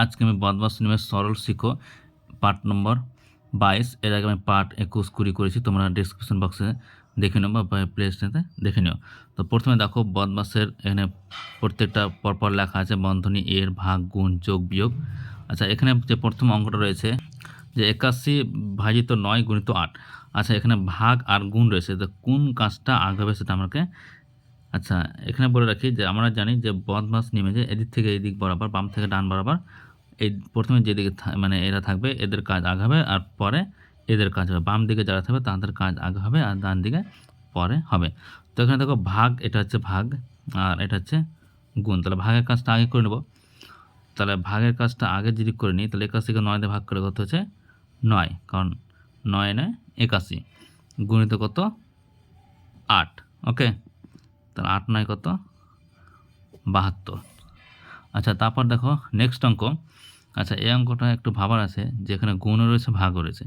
আজকে আমি বদমাস নিয়মের সরল শিখো, পার্ট নম্বর বাইশ। এর আগে আমি পার্ট একুশ কুড়ি করেছি, তোমরা ডিসক্রিপশন বক্সে দেখে নেব বা প্লে স্টোরে দেখে নিও। তো প্রথমে দেখো, বদমাসের এখানে প্রত্যেকটা পরপর লেখা আছে, বন্ধনী এর ভাগ, গুণ, যোগ, বিয়োগ। আচ্ছা এখানে যে প্রথম অঙ্কটা রয়েছে, যে একাশি ভাজিত নয় গুণিত আট। আচ্ছা এখানে ভাগ আর গুণ রয়েছে, তো কোন কাজটা আগে সেটা আমাকে আচ্ছা এখানে বলে রাখি যে আমরা জানি যে বদমাস নেমে যে এদিক থেকে এদিক বরাবর, বাম থেকে ডান বরাবর। এই প্রথমে যেদিকে মানে এরা থাকবে, এদের কাজ আগে হবে আর পরে এদের কাজ হবে। বাম দিকে যারা থাকবে তাদের কাজ আগে হবে আর ডান দিকে পরে হবে। তো এখানে দেখো ভাগ, এটা হচ্ছে ভাগ আর এটা হচ্ছে গুণ। তাহলে ভাগের কাজটা আগে করে নেব। তাহলে ভাগের কাজটা আগে যদি করে নিই, তাহলে একাশিকে নয় দিয়ে ভাগ করে কত হচ্ছে? নয়, কারণ নয় নয় একাশি। গুণিত কত? আট, ওকে? তাহলে আট নয় কত? বাহাত্তর। আচ্ছা তারপর দেখো নেক্সট অঙ্ক। আচ্ছা এই অঙ্কটা একটু ভাবার আছে, যেখানে গুণও রয়েছে ভাগও রয়েছে।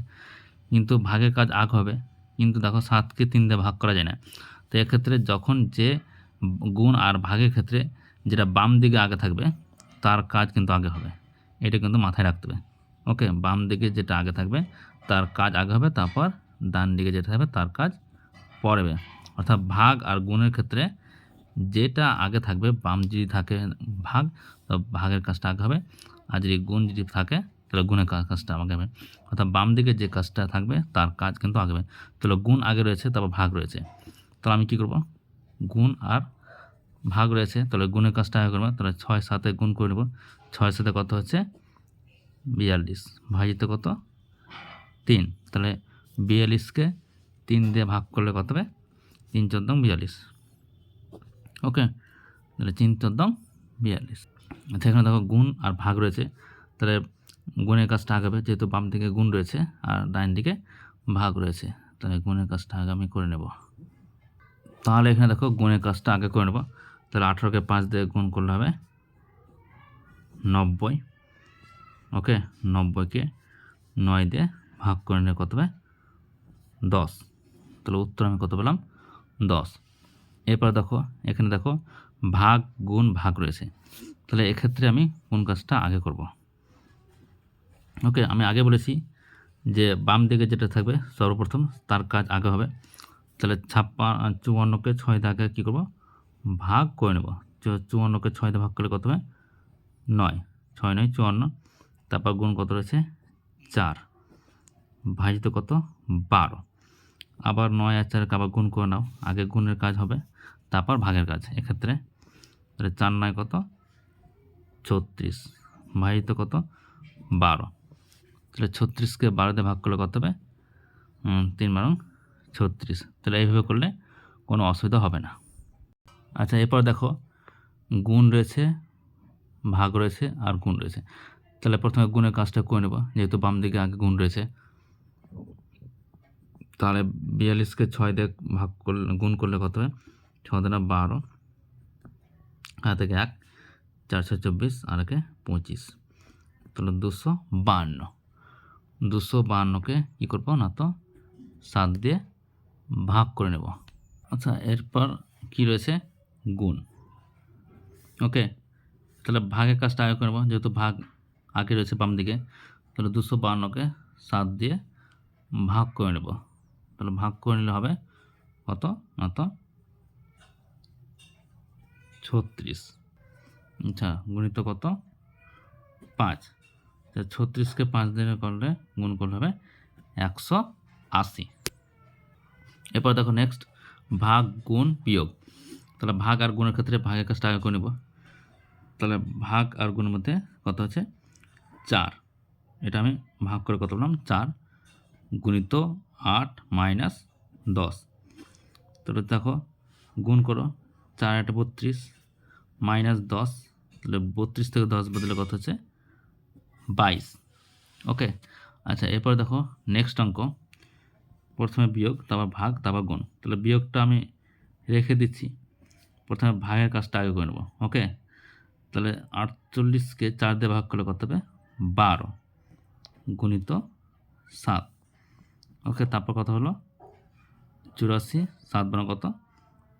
কিন্তু ভাগের কাজ আগ হবে, কিন্তু দেখো সাতকে তিন দিয়ে ভাগ করা যায় না। তো এক্ষেত্রে যখন যে গুণ আর ভাগের ক্ষেত্রে যেটা বাম দিকে আগে থাকবে, তার কাজ কিন্তু আগে হবে। এটা কিন্তু মাথায় রাখতে হবে। ওকে, বাম দিকে যেটা আগে থাকবে, তার কাজ আগে হবে, তারপর ডান দিকে যেটা থাকবে, তার কাজ পরে অর্থাৎ ভাগ আর গুণের ক্ষেত্রে যেটা আগে থাকবে, বাম যদি থাকে ভাগ, তো ভাগের কাজটা আগে হবে। আর যদি গুণ যদি থাকে, তাহলে গুণের কাজটা আগে হবে। অর্থাৎ বাম দিকে যে কাজটা থাকবে, তার কাজ কিন্তু আগে হবে। তাহলে গুণ আগে রয়েছে, তারপর ভাগ রয়েছে। তাহলে আমি কী করব? গুণ আর ভাগ রয়েছে, তাহলে গুণের কাজটা আগে করব। তাহলে ছয় সাথে গুণ করে নেব। ছয় সাথে কত হচ্ছে? বিয়াল্লিশ। ভাজিতে কত? তিন। তাহলে বিয়াল্লিশকে তিন দিয়ে ভাগ করলে কত হবে? তিন চোদ্দ, বিয়াল্লিশ। ওকে? তাহলে তিন চোদ্দ, বিয়াল্লিশ। আচ্ছা এখানে দেখো গুণ আর ভাগ রয়েছে। তাহলে গুণের কাজটা আগাবে, যেহেতু বাম দিকে গুণ রয়েছে আর ডান দিকে ভাগ রয়েছে। তাহলে গুণের কাজটা আগে আমি করে নেব। তাহলে এখানে দেখো গুণের কাজটা আগে করে নেব। তাহলে আঠেরোকে পাঁচ দিয়ে গুণ করলে হবে নব্বই। ওকে? নব্বইকে নয় দিয়ে ভাগ করে নিলে কত হবে? দশ। তাহলে উত্তর আমি কত পেলাম? দশ। এরপর দেখো, এখানে দেখো, ভাগ গুণ ভাগ রয়েছে। তাহলে এক্ষেত্রে আমি কোন কাজটা আগে করব? ওকে, আমি আগে বলেছি যে বাম দিকে যেটা থাকবে, সর্বপ্রথম তার কাজ আগে হবে। তাহলে ছাপ্পা, চুয়ান্নকে ছয় দিয়ে আগে কী করব? ভাগ করে নেব। চুয়ান্নকে ছয় ভাগ করলে কত হবে? নয়। ছয় নয়, চুয়ান্ন। তারপর গুণ কত রয়েছে? চার। ভাজিত কত? বারো। আবার নয় আর চারকে আবার গুণ করে নাও। আগে গুণের কাজ হবে। তারপর ভাগের কাজ, এক্ষেত্রে তাহলে চার নয় কত? ছত্রিশ। ভাজিত কত? বারো। তাহলে ছত্রিশকে বারোতে ভাগ করলে কত হবে? তিন বারো ছত্রিশ। তাহলে এইভাবে করলে কোনো অসুবিধা হবে না। আচ্ছা এরপর দেখো, গুণ রয়েছে, ভাগ রয়েছে আর গুণ রয়েছে। তাহলে প্রথমে গুণের কাজটা করে নেব, যেহেতু বাম দিকে আগে গুণ রয়েছে। তাহলে বিয়াল্লিশকে ছয় দিয়ে ভাগ করলে, গুণ করলে কত হয় ছ দিনা বারো আর থেকে এক চারশো চব্বিশ আর একে পঁচিশ। তাহলে দুশো বাহান্ন দুশো বাহান্নকে কী করব না তো? সাত দিয়ে ভাগ করে নেব। আচ্ছা এরপর কি রয়েছে? গুণ। ওকে, তাহলে ভাগের কাজটা আগে করে নেব। যেহেতু ভাগ আগে রয়েছে বাম দিকে, তাহলে দুশো বাহান্নকে সাত দিয়ে ভাগ করে নেব। তাহলে ভাগ করে নিলে হবে কত? না তো ছত্রিশ। আচ্ছা গুণিত কত? পাঁচ। তা ছত্রিশকে পাঁচ দিয়ে করলে গুণ করলে হবে একশো আশি। এরপর দেখো নেক্সট ভাগ গুণ বিয়োগ। তাহলে ভাগ আর গুণের ক্ষেত্রে ভাগের কাজটা আগে করে নেব। তাহলে ভাগ আর গুণের মধ্যে কত হচ্ছে? চার। এটা আমি ভাগ করে কত বললাম? চার গুণিত আট মাইনাস দশ। তাহলে দেখো, গুণ করো, চার আটে বত্রিশ মাইনাস দশ, তাহলে বত্রিশ থেকে দশ বদলে কত হচ্ছে? বাইশ। ওকে আচ্ছা এরপর দেখো নেক্সট অঙ্ক। প্রথমে বিয়োগ, তারপর ভাগ, তারপর গুণ। তাহলে বিয়োগটা আমি রেখে দিচ্ছি। প্রথমে ভাগের কাজটা আগে করে নেব। ওকে, তাহলে আটচল্লিশকে চার দিয়ে ভাগ করলে কত হবে? বারো গুণিত সাত। ওকে, তারপর কত হলো? চুরাশি, সাত বারো কত?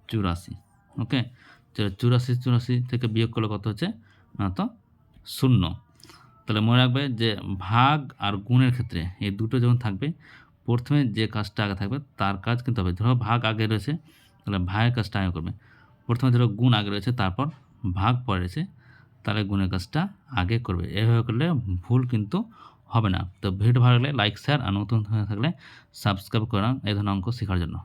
চুরাশি। ওকে চুরাশি চুরাশি থেকে বিয়োগ করলে কত হচ্ছে? না তো শূন্য। তাহলে মনে রাখবে যে ভাগ আর গুণের ক্ষেত্রে এই দুটো যখন থাকবে, প্রথমে যে কাজটা আগে থাকবে তার কাজ কিন্তু হবে। ধরো ভাগ আগে রয়েছে, তাহলে ভাগের কাজটা আগে করবে। প্রথমে ধরো গুণ আগে রয়েছে, তারপর ভাগ পরে রয়েছে, তাহলে গুণের কাজটা আগে করবে। এভাবে করলে ভুল কিন্তু হবে না। তো ভিডিও ভালো লাগলে লাইক শেয়ার আর নতুন থাকলে সাবস্ক্রাইব করা এই ধরনের অঙ্ক শেখার জন্য।